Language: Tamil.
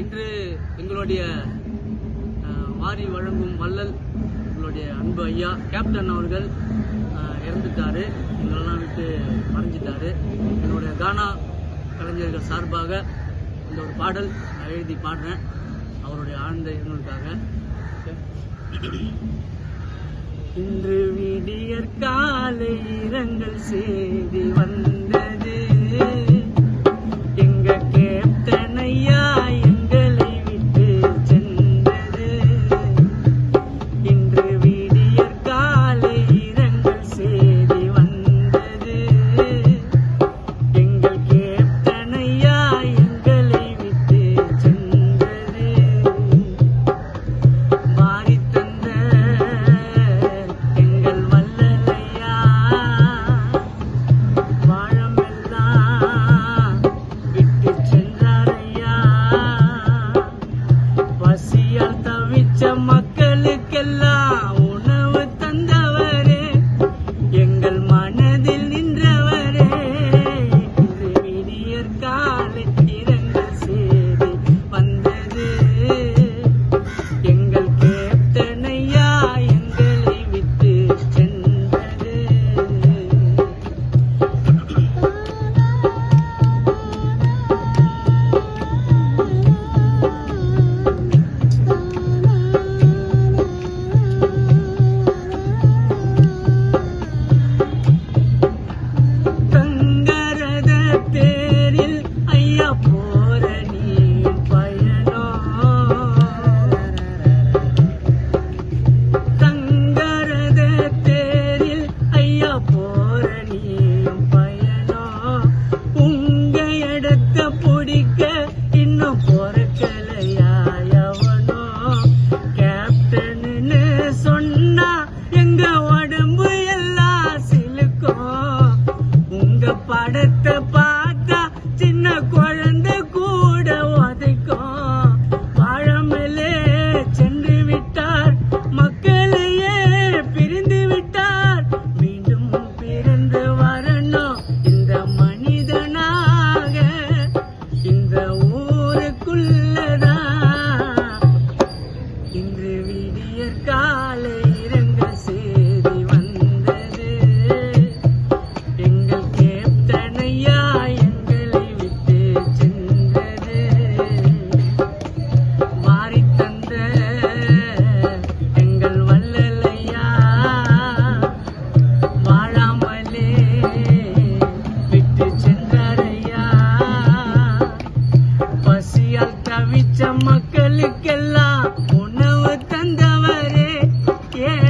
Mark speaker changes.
Speaker 1: இன்று எங்களுடைய வாரி வழங்கும் வள்ளல் எங்களுடைய அன்பு ஐயா கேப்டன் அவர்கள் இறந்துட்டாரு. எங்களெல்லாம் விட்டு மறைஞ்சிட்டாரு. என்னுடைய கானா கலைஞர்கள் சார்பாக இந்த ஒரு பாடல் நான் எழுதி பாடுறேன். அவருடைய ஆழ்ந்த எண்ணுக்காக இன்று விடியற் காலை இரங்கல் செய்தி வந்த பார்த்தா சின்ன குழந்தை கூட உதைக்கும். பழமலே சென்று விட்டார் மக்களையே பிரிந்து விட்டார். மீண்டும் பிறந்து வரணும் இந்த மனிதனாக. இந்த ஊருக்குள்ள தவிச்ச மக்களுக்கெல்லாம் உணவு தந்தவரே. கே